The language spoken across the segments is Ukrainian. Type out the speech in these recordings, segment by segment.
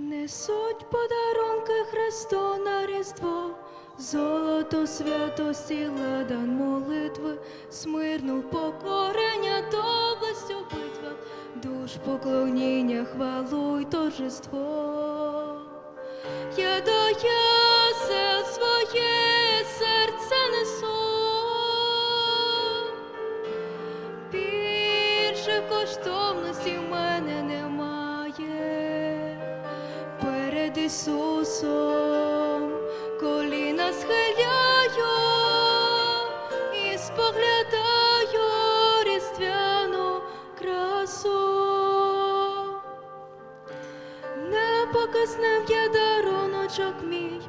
Несуть подарунки Христу на Різдво, золото святості, ладан молитви, смирну покорення, доблесть у душ поклоніння, хвалу й торжество. Я ясел своє серце несу, більше коштовності в мене немає. Ісусом коліна схиляю і споглядаю різдвяну красу. Непоказним є даруночок мій,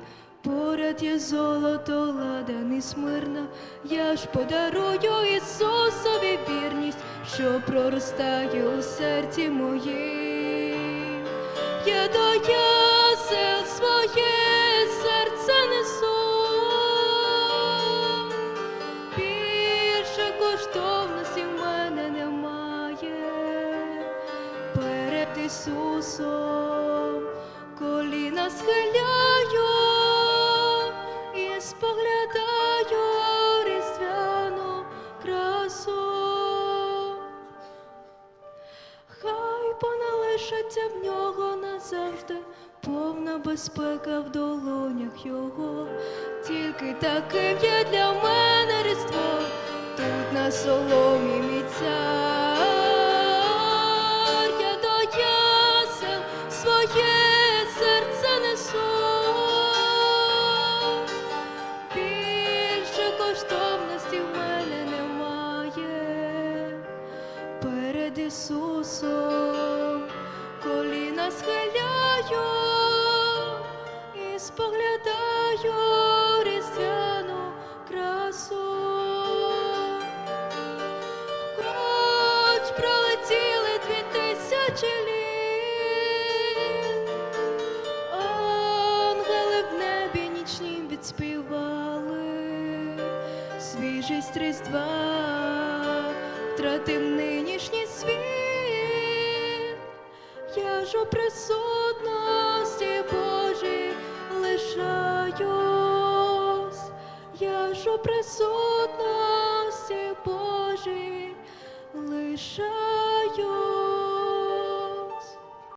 поряд є золото, ладан і смирна. Я ж подарую Ісусові вірність, що проростає у серці моїм. Я до Ісусом коліна схиляю і споглядаю різдвяну красу. Хай поналишаться в нього назавжди, повна безпека в долонях його. Тільки таким є для мене різдво, тут на соломі перед Ісусом коліна схиляю і споглядаю різдвяну красу. Хоч пролетіли дві тисячі літ, ангели в небі нічнім відспівали свіжість різдва, втратив нинішній світ, я ж у присутності Божій лишаюсь, я ж у присутності Божій лишаюсь.